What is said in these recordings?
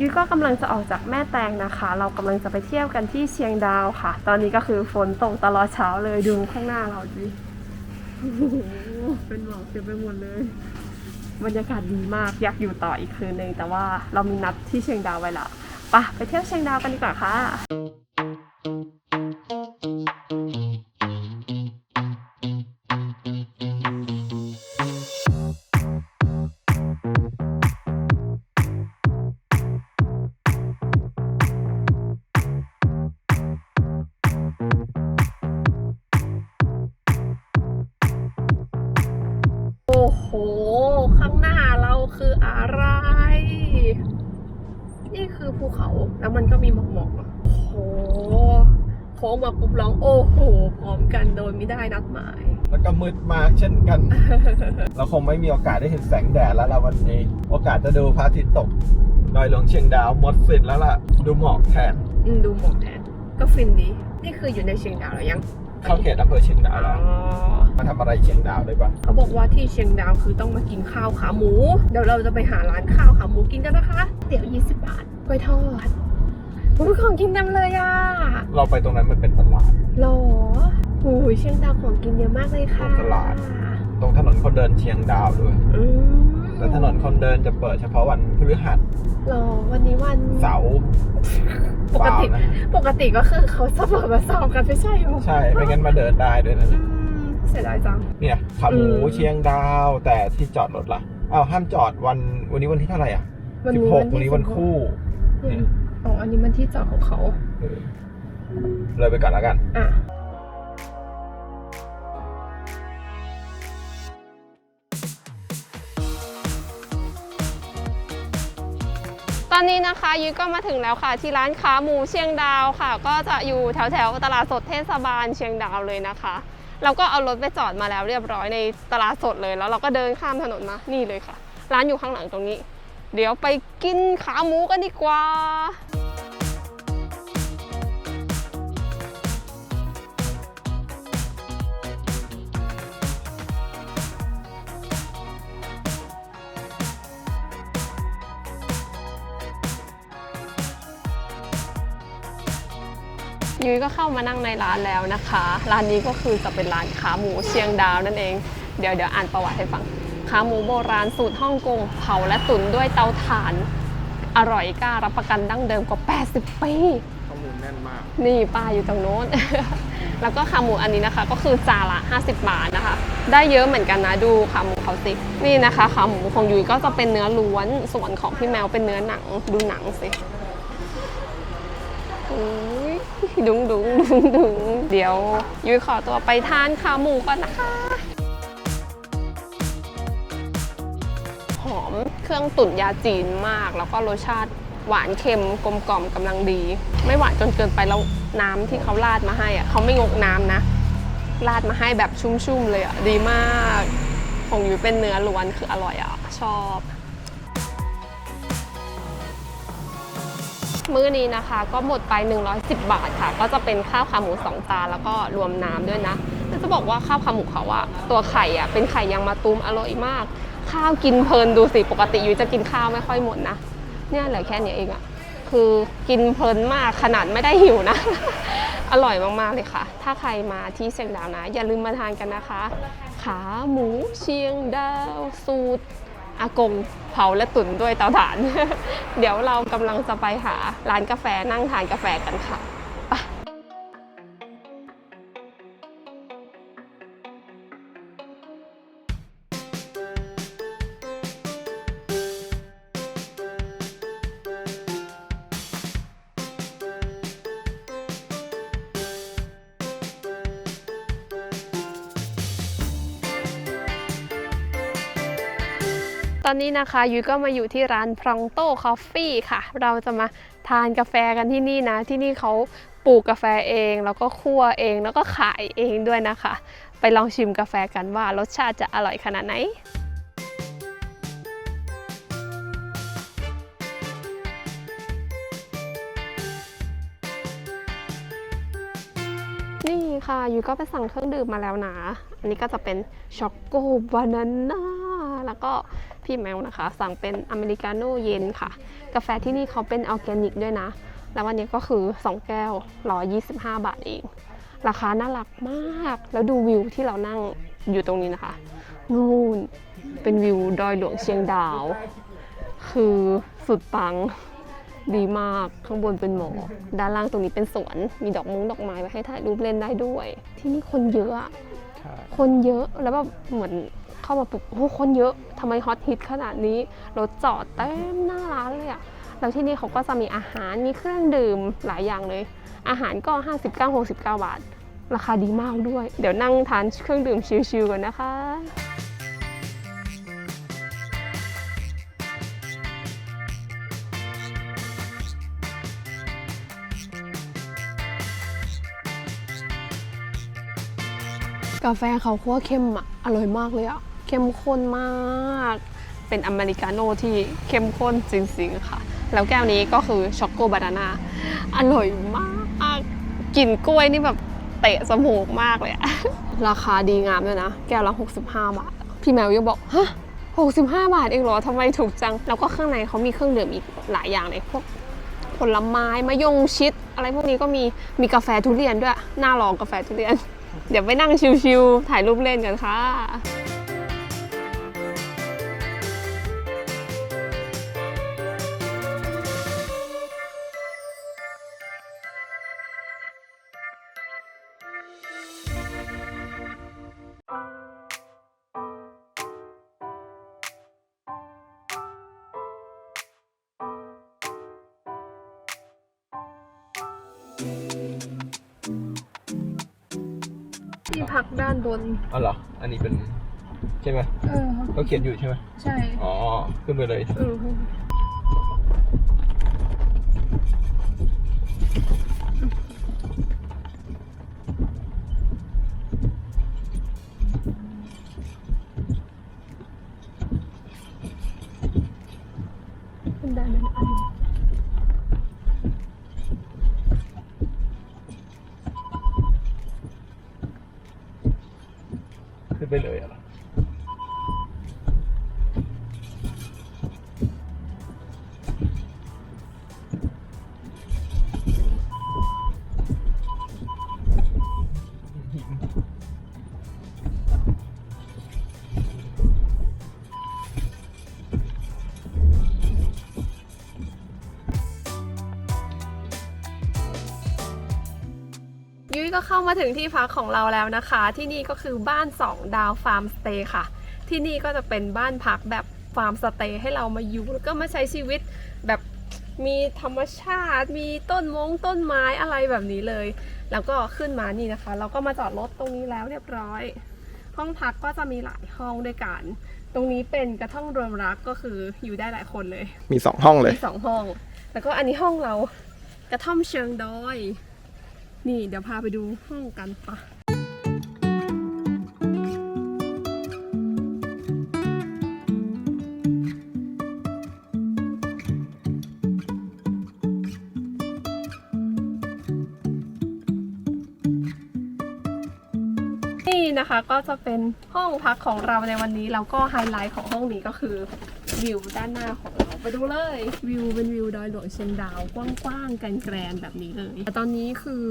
ยุ้ยก็กำลังจะออกจากแม่แตงนะคะ เรากำลังจะไปเที่ยวกันที่เชียงดาวค่ะ ตอนนี้ก็คือฝนตกตลอดเช้าเลยดูข้างหน้าเราดิโอ้โหเป็นหมอกเต็มไปหมดเลย บรรยากาศดีมากอยากอยู่ต่ออีกคืนนึงแต่ว่าเรามีนัดที่เชียงดาวไว้และไปะไปเที่ยวเชียงดาวกันดีกว่าค่ะ ไม่ได้นัดหมาย แล้วก็มืดมากเช่นกัน เราคงไม่มีโอกาสได้เห็นแสงแดดแล้วล่ะวันนี้ โอกาสจะดูพระอาทิตย์ตกดอยหลวงเชียงดาวหมดสิทธิ์แล้วล่ะ ดูหมอกแทนอืมดูหมอกแทน ก็ฟินดี นี่คืออยู่ในเชียงดาวหรือยังเข้าเขตอำเภอเชียงดาวอ๋แล้วอมาทำอะไรเชียงดาวได้ปะเขาบอกว่าที่เชียงดาวคือต้องมากินข้าวขาหมู เดี๋ยวเราจะไปหาร้านข้าวขาหมูกินกันนะคะเดี๋ยว20 บาทกล้วยทอดอุ้ยของกินเต็มเลยอะ เราไปตรงนั้นมันเป็นตลาดหรอ หูยเชียงดาวของกินเยอะมากเลยค่ะ ตลาด ตรงถนนคนเดินเชียงดาวด้วยอืมแต่ถนนคนเดินจะเปิดเฉพาะวันพฤหัสหรอวันนี้วัน เสาร์ปกติ เปล่านะปกติก็คือเขาจะเปิดมาสอบกันไม่ใช่หรอใช่ไม่งั้นมาเดินได้ด้วยนะ อืมเสียดายจัง เนี่ยขาหมูอืม เชียงดาวแต่ที่จอดรถล่ะอ้าวห้ามจอดวันวันนี้วันที่เท่าไหร่อะวันสิบนี้หกที่วันนี้วันคู่อืมอ๋ออันนี้มันที่จอดของเขา เออเลยไปก่อนแล้วกัน อะ อนนี้นะคะยุ้ยก็มาถึงแล้วค่ะ ที่ร้านขาหมูเชียงดาวค่ะ ก็จะอยู่แถวแถวๆตลาดสดเทศบาลเชียงดาวเลยนะคะ เราก็เอารถไปจอดมาแล้วเรียบร้อยในตลาดสดเลย แล้วเราก็เดินข้ามถนนมานี่เลยค่ะ ร้านอยู่ข้างหลังตรงนี้ เดี๋ยวไปกินขาหมูกันดีกว่า ยุ้ยก็เข้ามานั่งในร้านแล้วนะคะ ร้านนี้ก็คือจะเป็นร้านขาหมูเชียงดาวนั่นเอง เดี๋ยวเดี๋ยวอ่านประวัติให้ฟัง ขาหมูโบราณสูตรฮ่องกงเผาและตุ๋นด้วยเตาถ่าน อร่อยกล้ารับประกันดั้งเดิมกว่า 80 ปีข้อมูลแน่นมาก นี่ป้าอยู่ตรงโน้น แล้วก็ขาหมูอันนี้นะคะ ก็คือจานละ 50 บาทนะคะ ได้เยอะเหมือนกันนะดูขาหมูเขาสิ นี่นะคะขาหมูของยุ้ยก็จะเป็นเนื้อล้วน ส่วนของพี่แมวเป็นเนื้อหนัง ดูหนังสิอุ๊ย ดุงดุงดุงดุงเดี๋ยว ยุ้ยขอตัวไปทานขาหมูก่อนนะคะ หอมเครื่องตุ๋นยาจีนมาก แล้วก็รสชาติหวานเค็มกลมกล่อมกำลังดี ไม่หวานจนเกินไปแล้วน้ำที่เขาราดมาให้อะเขาไม่งกน้ำนะราดมาให้แบบชุ่มๆเลยอะดีมาก ของอยู่เป็นเนื้อล้วนคืออร่อยอะชอบ มื้อนี้นะคะ ก็หมดไป 110 บาทค่ะ ก็จะเป็นข้าวขาหมูสองจานแล้วก็รวมน้ำด้วยนะจะบอกว่าข้าวขาหมูเขาอะตัวไข่อะเป็นไข่ยางมะตูมอร่อยมาก ข้าวกินเพลินดูสิปกติอยู่จะกินข้าวไม่ค่อยหมดนะเนี่ยเหลือแค่นี้เองอะคือกินเพลินมากขนาดไม่ได้หิวนะ อร่อยมากๆเลยค่ะ ถ้าใครมาที่เชียงดาวนะ อย่าลืมมาทานกันนะคะ ขาหมูเชียงดาวสูตร อากงเผาและตุ๋นด้วยเตาถ่าน เดี๋ยวเรากำลังจะไปหาร้านกาแฟนั่งทานกาแฟกันค่ะ อนนี้นะคะยุ้ยก็มาอยู่ที่ร้านพรองโต้คอฟฟี่ค่ะ เราจะมาทานกาแฟกันที่นี่นะ ที่นี่เขาปลูกกาแฟเอง แล้วก็คั่วเองแล้วก็ขายเองด้วยนะคะ ไปลองชิมกาแฟกันว่ารสชาติจะอร่อยขนาดไหนนี่ค่ะยูก็ไปสั่งเครื่องดื่มมาแล้วนะ อันนี้ก็จะเป็นช็อกโกบานาน่า แล้วก็ พี่แมวนะคะ สั่งเป็นอเมริกาโน่เย็นค่ะ กาแฟที่นี่เขาเป็นออร์แกนิกด้วยนะ แล้ววันนี้ก็คือ 2 แก้ว 125 บาทเอง ราคาน่ารักมาก แล้วดูวิวที่เรานั่งอยู่ตรงนี้นะคะ นู่นเป็นวิวดอยหลวงเชียงดาว คือสุดปังดีมากข้างบนเป็นหมอกด้านล่างตรงนี้เป็นสวน มีดอกมุ้งดอกไม้ไว้ให้ถ่ายรูปเล่นได้ด้วย ที่นี่คนเยอะอะใช่คนเยอะแล้วแบบเหมือน เข้ามาปุ๊บโอ้คนเยอะทำไมฮอตฮิตขนาดนี้รถจอดเต็มหน้าร้านเลยอะแล้วที่นี่เขาก็จะมีอาหารมีเครื่องดื่มหลายอย่างเลย อาหารก็ 59-69 บาท ราคาดีมากด้วย เดี๋ยวนั่งทานเครื่องดื่มชิลๆกันนะคะ กาแฟเขาคั่วเข้มอะอร่อยมากเลยอะ เข้มข้นมาก เป็นอเมริกาโน่ที่เข้มข้นจริงๆค่ะ แล้วแก้วนี้ก็คือช็อกโกบานาน่า อร่อยมาก กลิ่นกล้วยนี่แบบเตะสมูกมากเลยอะราคาดีงามด้วยนะ แก้วละ 65 บาท พี่แมวยังบอก ฮะ 65 บาทเองเหรอทำไมถูกจัง แล้วก็ข้างในเขามีเครื่องดื่มอีกหลายอย่างเลยพวกผลไม้มะยงชิด อะไรพวกนี้ก็มีมีกาแฟทุเรียนด้วยน่าลองกาแฟทุเรียน เดี๋ยวไปนั่งชิวๆถ่ายรูปเล่นกันค่ะ บน อ๋อเหรอ อันนี้เป็น ใช่ไหมเออเขาเขียนอยู่ใช่ไหมใช่ อ๋อ ขึ้นไปเลย เออ ยุ้ยก็เข้ามาถึงที่พักของเราแล้วนะคะ ที่นี่ก็คือบ้าน 2 ดาวฟาร์มสเตย์ค่ะ ที่นี่ก็จะเป็นบ้านพักแบบฟาร์มสเตย์ให้เรามาอยู่แล้วก็มาใช้ชีวิตแบบมีธรรมชาติ มีต้นมงต้นไม้อะไรแบบนี้เลย แล้วก็ขึ้นมานี่นะคะ เราก็มาจอดรถตรงนี้แล้วเรียบร้อย ห้องพักก็จะมีหลายห้องด้วยกัน ตรงนี้เป็นกระท่อมรวมรักก็คืออยู่ได้หลายคนเลย มีสองห้องเลยมีสองห้อง แล้วก็อันนี้ห้องเรากระท่อมเชิงดอย นี่เดี๋ยวพาไปดูห้องกันปะนี่นะคะก็จะเป็นห้องพักของเราในวันนี้แล้วก็ไฮไลท์ของห้องนี้ก็คือวิวด้านหน้าของ ดูเลย วิวเป็นวิวดอยหลวงเชียงดาวกว้างๆกันแกรนๆแบบนี้เลยแต่ตอนนี้คือ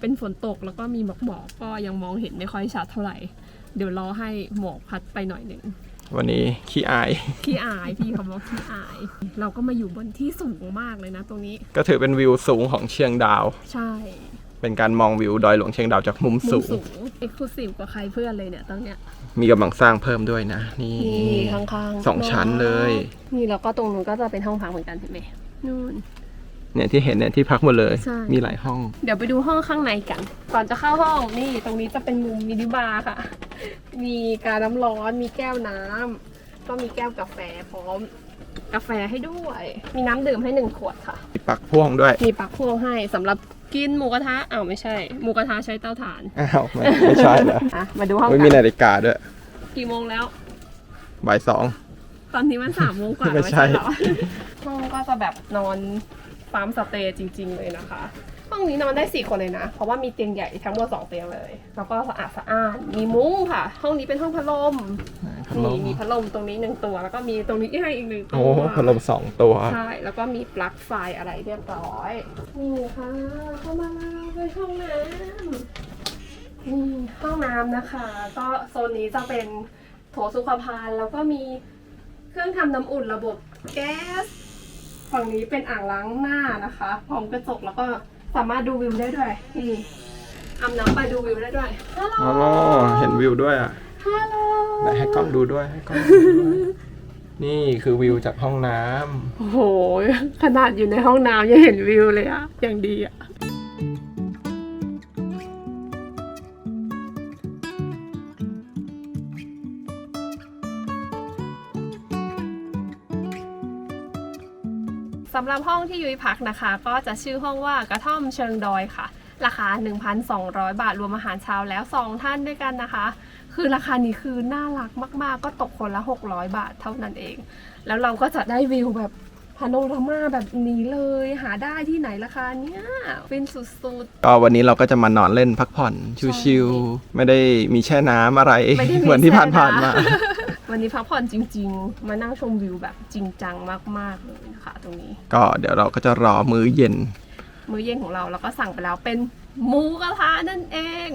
เป็นฝนตกแล้วก็มีหมอกหมอกๆก็ยังมองเห็นไม่ค่อยชัดเท่าไหร่ เดี๋ยวรอให้หมอกพัดไปหน่อยหนึ่งวันนี้ขี้อาย ขี้อายพี่เขาบอกขี้อาย เราก็มาอยู่บนที่สูงมากเลยนะตรงนี้ ก็ถือเป็นวิวสูงของเชียงดาว ใช่ เป็นการมองวิวดอยหลวงเชียงดาวจากมุมมุสูมงสูง เอ็กซ์คลูซีฟกว่าใครเพื่อนเลยเนี่ยตรงเนี้ย มีกำลังสร้างเพิ่มด้วยนะ นี่นี่ข้างๆสองชั้นเลย นี่แล้วก็ตรงนู้นก็จะเป็นห้องพักเหมือนกันเห็นไหมนู่น เนี่ยที่เห็นเนี่ยที่พักหมดเลย ใช่ มีหลายห้อง เดี๋ยวไปดูห้องข้างในกัน ก่อนจะเข้าห้องนี่ตรงนี้จะเป็นมุมมินิบาร์ค่ะ มีการน้ำร้อน มีแก้วน้ำก็มีแก้วกาแฟพร้อม กาแฟให้ด้วย มีน้ำดื่มให้หนึ่งขวดค่ะ มีปลักพ่วงด้วย มีปลั๊กพ่วงให้สำหรับ กินหมูกระทะอ้าวไม่ใช่ หมูกระทะใช้เตาถ่านอ้าวไม่ไม่ใช่เหรออะมาดูห้องไม่มีกันนาฬิกาด้วยกี่โมงแล้ว บ่ายสอง ตอนนี้มันสามโมงกว่าไม่ใช่เหรอ ห้องก็จะแบบนอนฟาร์มสเตย์จริง ๆ เลยนะคะ ห้ององนี้นอนได้สี่คนเลยนะ เพราะว่ามีเตียงใหญ่ทั้งหมดสองเตียงเลย แล้วก็สะอาดสะอ้านมีมุ้งค่ะ ห้องนี้เป็นห้องพัดลมนี่มีพัดลมตรงนี้หนึ่งตัว แล้วก็มีตรงนี้ให้อีกหนึ่งตัว โอ้พัดลมสองตัว ใช่ แล้วก็มีปลั๊กไฟอะไรเรียบร้อย นี่ค่ะ เข้ามาแล้วไปห้องน้ำนี่ห้องน้ำนะคะ ก็โซนนี้จะเป็นโถสุขภัณฑ์แล้วก็มีเครื่องทำน้ำอุ่นระบบแก๊ส ฝั่งนี้เป็นอ่างล้างหน้านะคะ พร้อมกระจกแล้วก็ สามารถดูวิวได้ด้วยนี่อาบน้ำไปดูวิวได้ด้วยฮัลโหลอ๋อเห็นวิวด้วยอะฮัลโหลไหนให้กล้องดูด้วยให้กล้องดูด้วยนี่คือวิวจากห้องน้ำ โอ้โห ขนาดอยู่ในห้องน้ำยังเห็นวิวเลยอะอย่างดีอะ สำหรับห้องที่ยุ้ยพักนะคะ ก็จะชื่อห้องว่ากระท่อมเชิงดอยค่ะ ราคา 1,200 บาทรวมอาหารเช้าแล้ว 2 ท่านด้วยกันนะคะ คือราคานี้คือน่ารักมาก ๆ ก็ตกคนละ 600 บาทเท่านั้นเอง แล้วเราก็จะได้วิวแบบพาโนรามาแบบนี้เลยหาได้ที่ไหนราคาเนี้ยฟินสุด ก็วันนี้เราก็จะมานอนเล่นพักผ่อนชิวๆไม่ได้มีแช่น้ำอะไรๆไม่ได้เหมือนที่ผ่านๆแช่มานะวันนี้พักผ่อนจริง ๆ มานั่งชมวิวแบบจริงจังมากๆเลยนะ คะตรงนี้ ก็เดี๋ยวเราก็จะรอมื้อเย็น มื้อเย็นของเราเราก็สั่งไปแล้วเป็นหมูกระทะนั่นเอง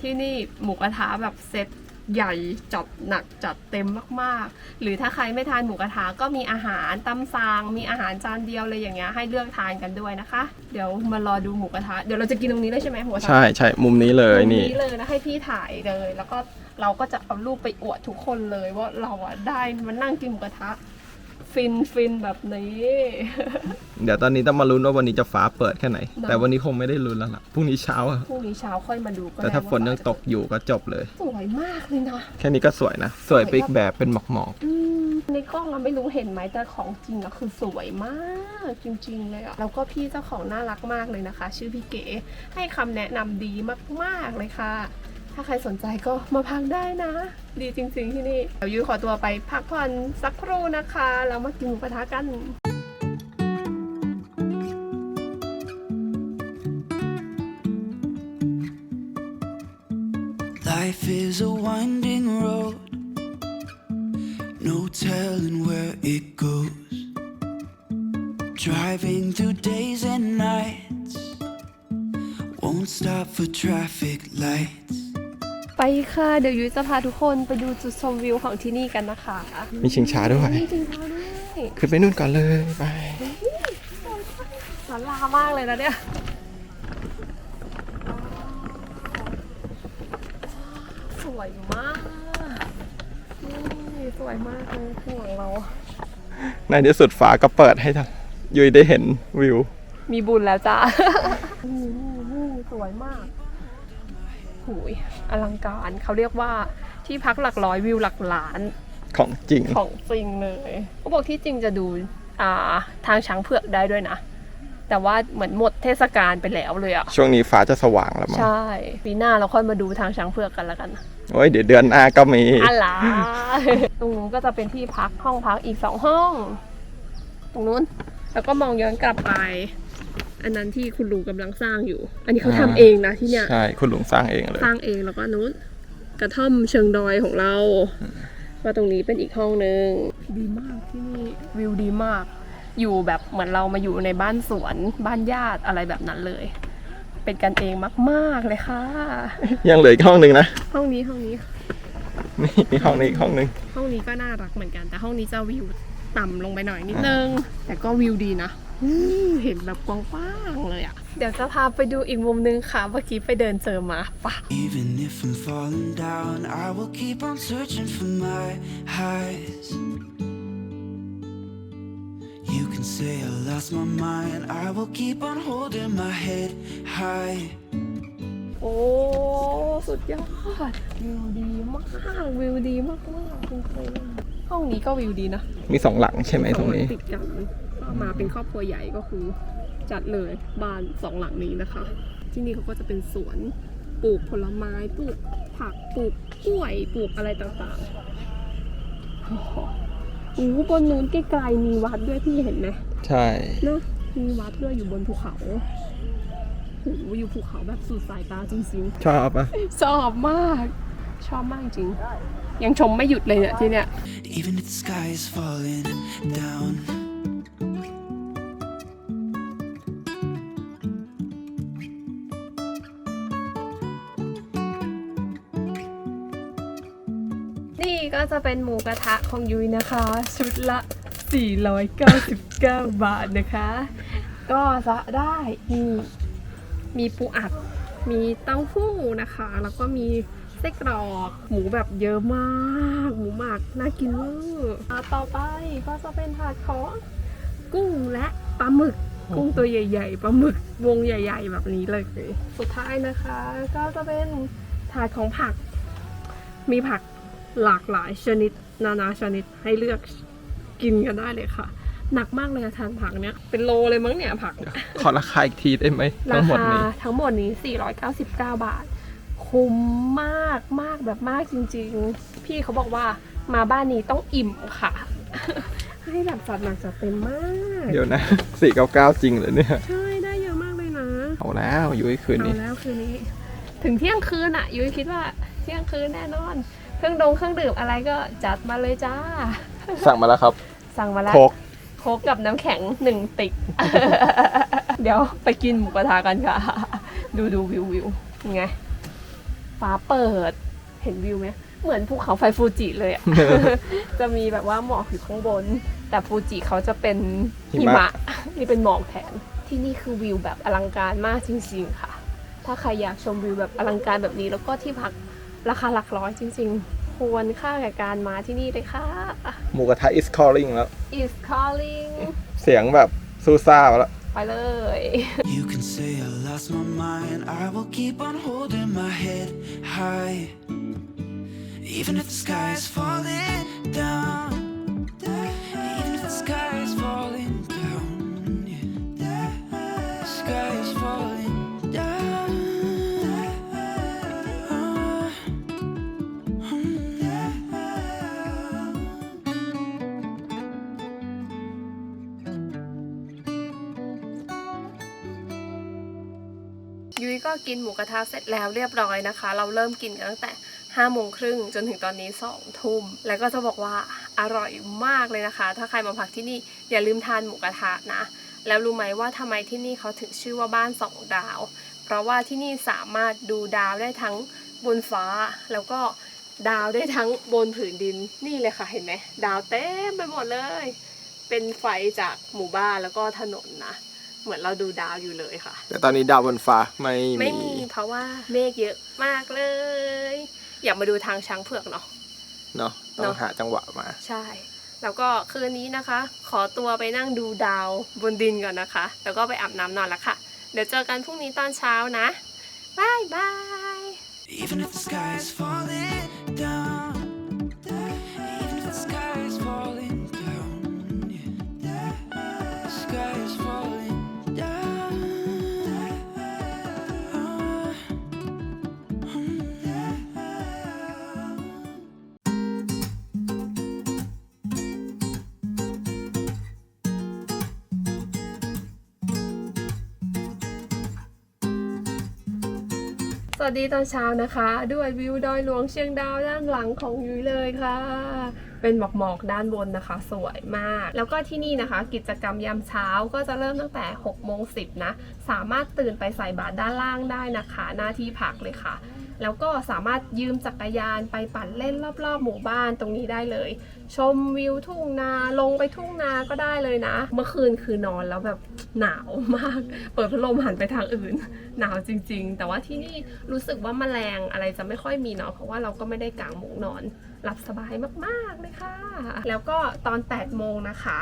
ที่นี่หมูกระทะแบบเซตใหญ่จัดหนักจัดเต็มมากๆ หรือถ้าใครไม่ทานหมูกระทะก็มีอาหารตำซางมีอาหารจานเดียวเลยอย่างเงี้ยให้เลือกทานกันด้วยนะคะ เดี๋ยวมารอดูหมูกระทะเดี๋ยวเราจะกินตรงนี้เลยใช่ไหมหมูกระทะใช่ใช่มุมนี้เลยตรงนี่นี้เลยนะให้พี่ถ่ายเลย แล้วก็เราก็จะเอารูปไปอวดทุกคนเลยว่าเราอะได้มานั่งกินหมูกระทะ ฟินฟินแบบนี้ เดี๋ยวตอนนี้ต้องมาลุ้นว่าวันนี้จะฟ้าเปิดแค่ไหนได้แต่วันนี้คงไม่ได้ลุ้นแล้วล่ะพรุ่งนี้เช้าอะพรุ่งนี้เช้าค่อยมาดูก็แต่ถ้าได้ฝนยังตกอยู่ก็จบเลย สวยมากเลยนะแค่นี้ก็สวยนะ สวยไปอีกแบบเป็นหมอกหมอกอืมในกล้องเราไม่รู้เห็นไหมแต่ของจริงอะคือสวยมากจริง ๆ เลยอะแล้วก็พี่เจ้าของน่ารักมากเลยนะคะ ชื่อพี่เก๋ให้คำแนะนำดีมากๆเลยค่ะ ถ้าใครสนใจก็มาพักได้นะ ดีจริง ๆ ที่นี่เดี๋ยวยุ้ขอตัวไปพักผ่อนสักครู่นะคะแล้วมากินหมูกระทะกัน stop for traffic lights. ไปค่ะ เดี๋ยวยุ้ยจะพาทุกคนไปดูจุดชมวิวของที่นี่กันนะคะๆมีชิงช้าด้วยนี่จริงๆด้วยขึ้นไปนู่นก่อนเลยไปสาลามากเลยนะเนี่ย สวยมากนี่สวยมากเลยข้างหลังเรา ในที่สุดฟ้าก็เปิดให้ท่านยุ้ยได้เห็นวิว มีบุญแล้วจ้านี่นี่นี่สวยมาก หูยอลังการเขาเรียกว่าที่พักหลักร้อยวิวหลักล้านของจริงของจริงเลยเขาบอกที่จริงจะดูอ่าทางช้างเผือกได้ด้วยนะ แต่ว่าเหมือนหมดเทศกาลไปแล้วเลยอะช่วงนี้ฟ้าจะสว่างแล้วมั้งใช่ปีหน้าเราค่อยมาดูทางช้างเผือกกันแล้วกันโอ้ยเดี๋ยวเดือนหน้าก็มีอะไรตรงนู้นก็จะเป็นที่พักห้องพักอีกสองห้อง ตรงนู้น แล้วก็มองย้อนกลับไป อันนั้นที่คุณลุงกำลังสร้างอยู่ อันนี้เขาทำอ่าเองนะที่เนี่ย ใช่ คุณลุงสร้างเองเลย สร้างเองแล้วก็นู้นกระท่อมเชิงดอยของเราก็ตรงนี้เป็นอีกห้องหนึ่งดีมากที่นี่วิวดีมาก อยู่แบบเหมือนเรามาอยู่ในบ้านสวนบ้านญาติอะไรแบบนั้นเลย เป็นกันเองมากๆเลยค่ะ ยังเหลืออีกห้องหนึ่งนะ ห้องนี้ห้องนี้นี่มีห้องนี้อีกห้องหนึ่งห้องนี้ก็น่ารักเหมือนกัน แต่ห้องนี้จะวิวต่ำลงไปหน่อยนิดนึง แต่ก็วิวดีนะอืม เห็นแบบกว้างๆเลยอะเดี๋ยวจะพาไปดูอีกมุมนึงค่ะ เมื่อกี้ไปเดินเจอมาปะ Even if I'm falling down, I will keep on searching for my highs. You can say I lost my mind, I will keep on holding my head high. โอ้ สุดยอด วิวดีมาก วิวดีมากมากๆจริงๆห้องนี้ก็วิวดีนะ มีสองหลังใช่ไหมตรงนี้ ติดกันก็ มาเป็นครอบครัวใหญ่ก็คือจัดเลยบ้านสองหลังนี้นะคะ ที่นี่เขาก็จะเป็นสวนปลูกผลไม้ปลูกผักปลูกกล้วยปลูกอะไรต่างๆโอ้โหโอ้โหบนนู้นไกลๆมีวัดด้วยพี่เห็นไหมใช่เนอะมีวัดด้วยอยู่บนภูเขาสวิวภูเขาแบบสุดสายตาจริงชอบอะๆชอบมาก ชอบมากจริง ยังชมไม่หยุดเลยเนี่ยที่เนี่ย จะเป็นหมูกระทะของยุ้ยนะคะ ชุดละ 499 บาทนะคะ ก็จะได้นี่มีปูอัด มีเต้าหู้นะคะ แล้วก็มีไส้กรอกหมูแบบเยอะมาก หมูหมักน่ากินเวอร์อะต่อไปก็จะเป็นถาดของกุ้งและปลาหมึกกุ้งตัวใหญ่ๆปลาหมึกวงใหญ่ ๆ แบบนี้เลย สุดท้ายนะคะ ก็จะเป็นถาดของผัก มีผัก หลากหลายชนิด นานาชนิดให้เลือกกินกันได้เลยค่ะ หนักมากเลยอะทานผักเนี้ยเป็นโลเลยมั้งเนี่ยผักขอราคาอีกทีได้ไหมราทั้งหมดคานี้ ทั้งหมดนี้ 499 บาท คุ้มมากมากแบบมากจริงๆ พี่เขาบอกว่ามาบ้านนี้ต้องอิ่มค่ะ ให้แบบจัดหนักจัดเต็มมาก เดี๋ยวนะ 499 จริงเหรอเนี่ย ใช่ได้เยอะมากเลยนะ เอาแล้วอยู่ให้คืนเอานี้ แล้วคืนนี้ ถึงเที่ยงคืนอะยุ้ยคิดว่าเที่ยงคืนแน่นอน เครื่องดงเครื่องดื่มอะไรก็จัดมาเลยจ้า สั่งมาแล้วครับ สั่งมาแล้วโคกโคกกับน้ำแข็งหนึ่งติกเดี๋ยวไปกินหมูกระทะกันค่ะ ดูดูวิววิวยังไงฟ้าเปิด เห็นวิวไหมเหมือนภูเขาไฟฟูจิเลยอะจะมีแบบว่าหมอกอยู่ข้างบน แต่ฟูจิเขาจะเป็นหิมะ นี่เป็นหมอกแทน ที่นี่คือวิวแบบอลังการมากจริงๆค่ะ ถ้าใครอยากชมวิวแบบอลังการแบบนี้แล้วก็ที่พัก ราคาหลักร้อยจริง ๆ ควรค่าแก่การมาที่นี่เลยค่ะ หมูกระทะ is calling แล้ว is calling เสียงแบบซูซ่าแล้ว ไปเลย You can say I lost my mind. I will keep on holding my head high. Even if the sky is falling down. ก็กินหมูกระทะเสร็จแล้วเรียบร้อยนะคะ เราเริ่มกินกันตั้งแต่5้าโมงครึ่งจนถึงตอนนี้2องทุ่ม แล้วก็จะบอกว่าอร่อยมากเลยนะคะ ถ้าใครมาพักที่นี่อย่าลืมทานหมูกระทะนะ แล้วรู้ไหมว่าทำไมที่นี่เขาถึงชื่อว่าบ้านสองดาว เพราะว่าที่นี่สามารถดูดาวได้ทั้งบนฟ้า แล้วก็ดาวได้ทั้งบนผืนดินนี่เลยค่ะเห็นไหมดาวเต็มไปหมดเลย เป็นไฟจากหมู่บ้านแล้วก็ถนนนะ เหมือนเราดูดาวอยู่เลยค่ะ แต่ตอนนี้ดาวบนฟ้าไม่ไม่มีเพราะว่าเมฆเยอะมากเลย อยากมาดูทางช้างเผือกเนาะ เนาะต้เนองอะหาจังหวะมา ใช่ แล้วก็คืนนี้นะคะ ขอตัวไปนั่งดูดาวบนดินก่อนนะคะ แล้วก็ไปอาบน้ำนอนแล้วค่ะ เดี๋ยวเจอกันพรุ่งนี้ตอนเช้านะบายบาย Even if the sky is falling สวัสดีตอนเช้านะคะ ด้วยวิวดอยหลวงเชียงดาวด้านหลังของยุ้ยเลยค่ะ เป็นหมอกหมอกด้านบนนะคะ สวยมาก แล้วก็ที่นี่นะคะ กิจกรรมยามเช้าก็จะเริ่มตั้งแต่6โมง10นะ สามารถตื่นไปใส่บาตรด้านล่างได้นะคะ หน้าที่พักเลยค่ะ แล้วก็สามารถยืมจักรยานไปปั่นเล่นรอบๆ หมู่บ้านตรงนี้ได้เลย ชมวิวทุ่งนาลงไปทุ่งนาก็ได้เลยนะ เมื่อคืนคือนอนแล้วแบบหนาวมาก เปิดพัดลมหันไปทางอื่น หนาวจริง ๆ แต่ว่าที่นี่รู้สึกว่าแมลงอะไรจะไม่ค่อยมีเนาะเพราะว่าเราก็ไม่ได้กางมุ้งนอน หลับสบายมากๆเลยค่ะ แล้วก็ตอน 8 โมงนะคะ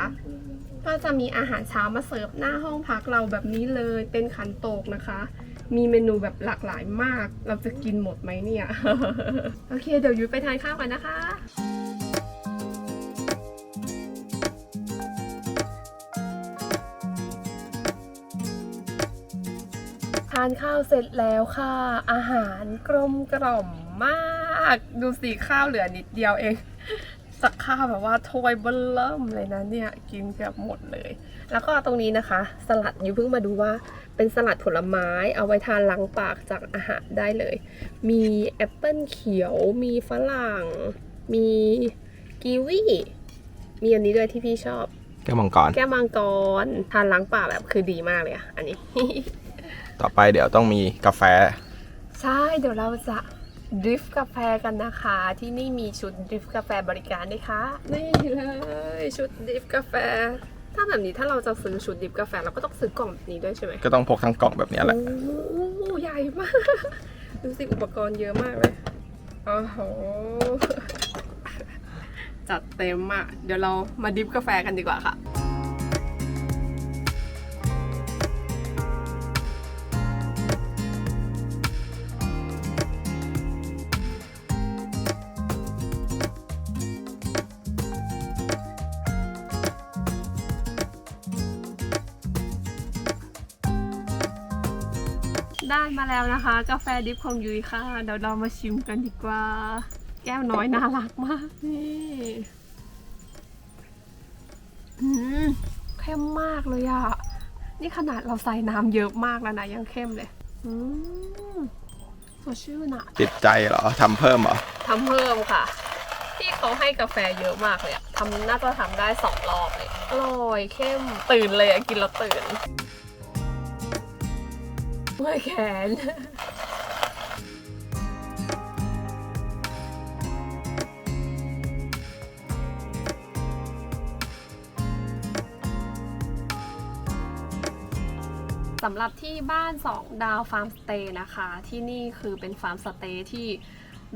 ก็จะมีอาหารเช้ามาเสิร์ฟหน้าห้องพักเราแบบนี้เลยเป็นขันโตกนะคะ มีเมนูแบบหลากหลายมาก เราจะกินหมดไหมเนี่ย โอเค เดี๋ยวยุ้ยไปทานข้าวกันนะคะทานข้าวเสร็จแล้วค่ะ อาหารกลมกล่อมมาก ดูสิข้าวเหลือนิดเดียวเอง จากข้าวแบบว่าถ้วยเบิ้ลเริ่มเลยนะเนี่ย กินเกือบหมดเลย แล้วก็ตรงนี้นะคะ สลัดอยู่เพิ่งมาดูว่าเป็นสลัดผลไม้เอาไว้ทานล้างปากจากอาหารได้เลย มีแอปเปิลเขียว มีฝรั่ง มีกีวีมีอันนี้ด้วยที่พี่ชอบ แก้วมังกร แก้วมังกร ทานล้างปากแบบคือดีมากเลยอะอันนี้ ต่อไปเดี๋ยวต้องมีกาแฟ ใช่เดี๋ยวเราจะ ดริฟต์กาแฟกันนะคะ ที่นี่มีชุดดริฟต์กาแฟบริการด้วยค่ะนี่เลยชุดดริฟต์กาแฟ ถ้าแบบนี้ถ้าเราจะซื้อชุดดริฟต์กาแฟเราก็ต้องซื้อกล่องแบบนี้ด้วยใช่ไหมก็ต้องพกทั้งกล่องแบบนี้แหละ โอ้โหใหญ่มาก ดูสิอุปกรณ์เยอะมากเลยโอ้โหจัดเต็มอะ เดี๋ยวเรามาดริฟต์กาแฟกันดีกว่าค่ะ มาแล้วนะคะ กาแฟดิฟของยุ้ยค่ะ เดี๋ยวเรามาชิมกันดีกว่า แก้วน้อยน่ารักมากนี่อืมเข้มมากเลยอะนี่ขนาดเราใส่น้ำเยอะมากแล้วนะยังเข้มเลยอืมสดชื่นอะติดใจเหรอทำเพิ่มเหรอทำเพิ่มค่ะ ที่เขาให้กาแฟเยอะมากเลยอะทำน่าจะทำได้สองรอบเลยอร่อยเข้มตื่นเลยอะกินแล้วตื่น เมื่อยแขนสำหรับที่บ้าน 2 ดาวฟาร์มสเตย์นะคะ ที่นี่คือเป็นฟาร์มสเตย์ที่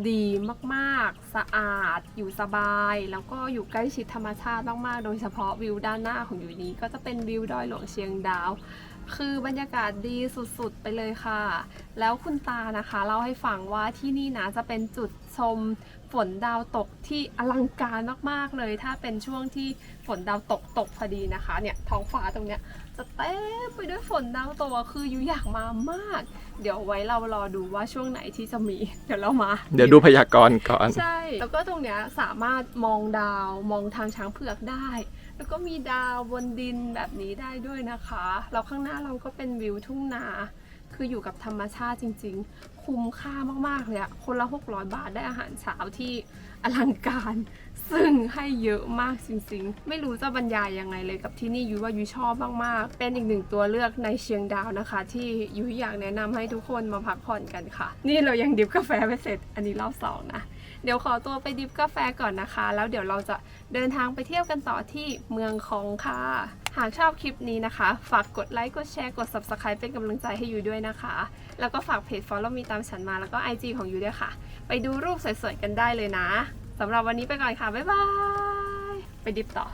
ดีมากๆ สะอาด อยู่สบาย แล้วก็อยู่ใกล้ชิดธรรมชาติมาก ๆ โดยเฉพาะวิวด้านหน้าของอยู่นี้ ก็จะเป็นวิวดอยหลวงเชียงดาว คือบรรยากาศดีสุดๆ ไปเลยค่ะ แล้วคุณตานะคะเล่าให้ฟังว่าที่นี่นะจะเป็นจุดชมฝนดาวตกที่อลังการมากๆเลย ถ้าเป็นช่วงที่ฝนดาวตกตกพอดีนะคะเนี่ยท้องฟ้าตรงเนี้ยจะเต็มไปด้วยฝนดาวตกอะคืออยู่อยากมามาก เดี๋ยวไว้เรารอดูว่าช่วงไหนที่จะมีเดี๋ยวเรามา เดี๋ยวดูพยากรณ์ก่อน ใช่ แล้วก็ตรงเนี้ยสามารถมองดาวมองทางช้างเผือกได้ แล้วก็มีดาวบนดินแบบนี้ได้ด้วยนะคะแล้วข้างหน้าเราก็เป็นวิวทุ่งนา คืออยู่กับธรรมชาติจริง ๆ คุ้มค่ามากๆเลยอะคนละ 600 บาทได้อาหารเช้าที่อลังการ ซึ่งให้เยอะมากจริงๆ ไม่รู้จะบรรยายยังไงเลยกับที่นี่ยุ้ยว่ายุ้ยชอบมากๆ เป็นอีกหนึ่งตัวเลือกในเชียงดาวนะคะ ที่ยุ้ยอยากแนะนำให้ทุกคนมาพักผ่อนกันค่ะ นี่เรายังดิบกาแฟไปเสร็จอันนี้รอบสองนะ เดี๋ยวขอตัวไปดิบกาแฟก่อนนะคะ แล้วเดี๋ยวเราจะเดินทางไปเที่ยวกันต่อที่เมืองคองค่ะ หากชอบคลิปนี้นะคะ ฝากกดไลค์ กดแชร์ กด subscribe เป็นกำลังใจให้ยูด้วยนะคะ แล้วก็ฝากเพจ follow มีตามฉันมาแล้วก็ IG ของยูด้วยค่ะ ไปดูรูปสวยๆกันได้เลยนะสำหรับวันนี้ไปก่อนค่ะ บ๊ายบาย ไปดิบต่อ